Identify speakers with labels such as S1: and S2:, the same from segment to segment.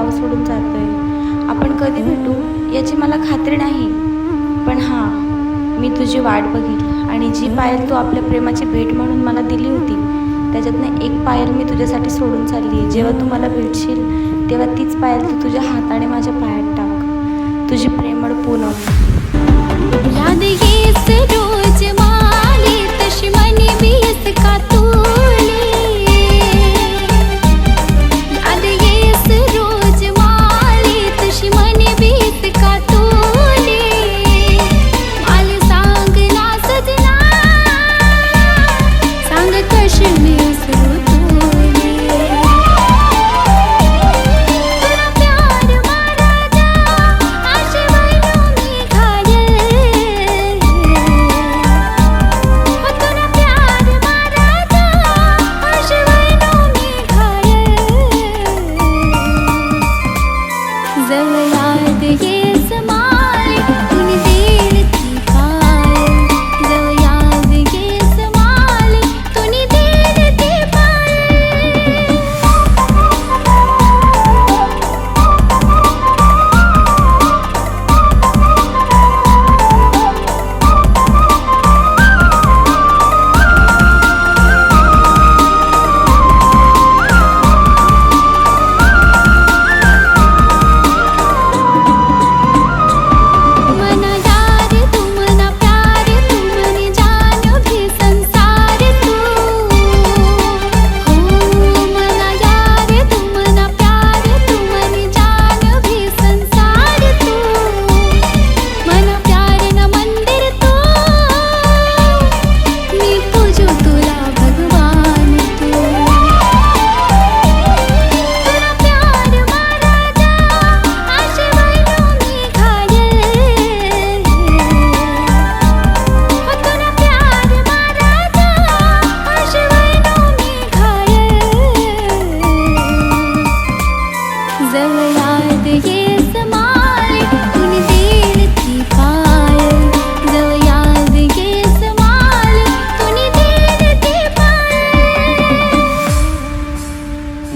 S1: गाव सोडून जातोय. आपण कधी भेटू याची मला खात्री नाही. पण हां मी तुझी वाट बघील आणि जी पायल तू आपल्या प्रेमाची भेट म्हणून मला दिली होती त्याच्यातनं एक पायल मी तुझ्यासाठी सोडून चालली आहे जेव्हा तू मला भेटशील तेव्हा तीच पायल तू तुझ्या हाताने माझ्या पायात टाक. तुझी प्रेमळ पूनम.
S2: yollardayız maalesef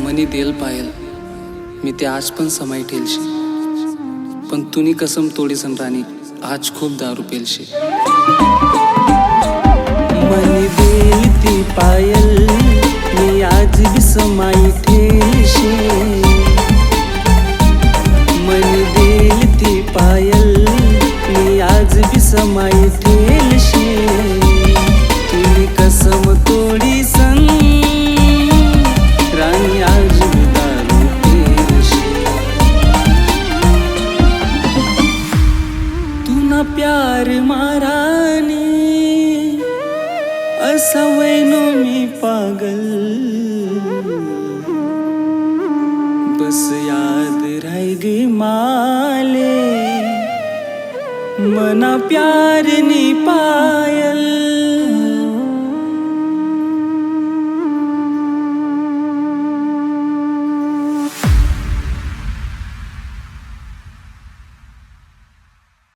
S2: मनी
S3: देल पायल. मी ते आज पण समाई ठेलशी. पण तुनी कसम तोडीसन राणी आज खूप दारू पेलशी.
S4: मनी देल ती पायल मी आज बी समाई ठेलशी. मनी देल ती पायल मी आज बी समाई असा वैनो मी पागल। बस याद राय गे माले मना प्यार नी पायल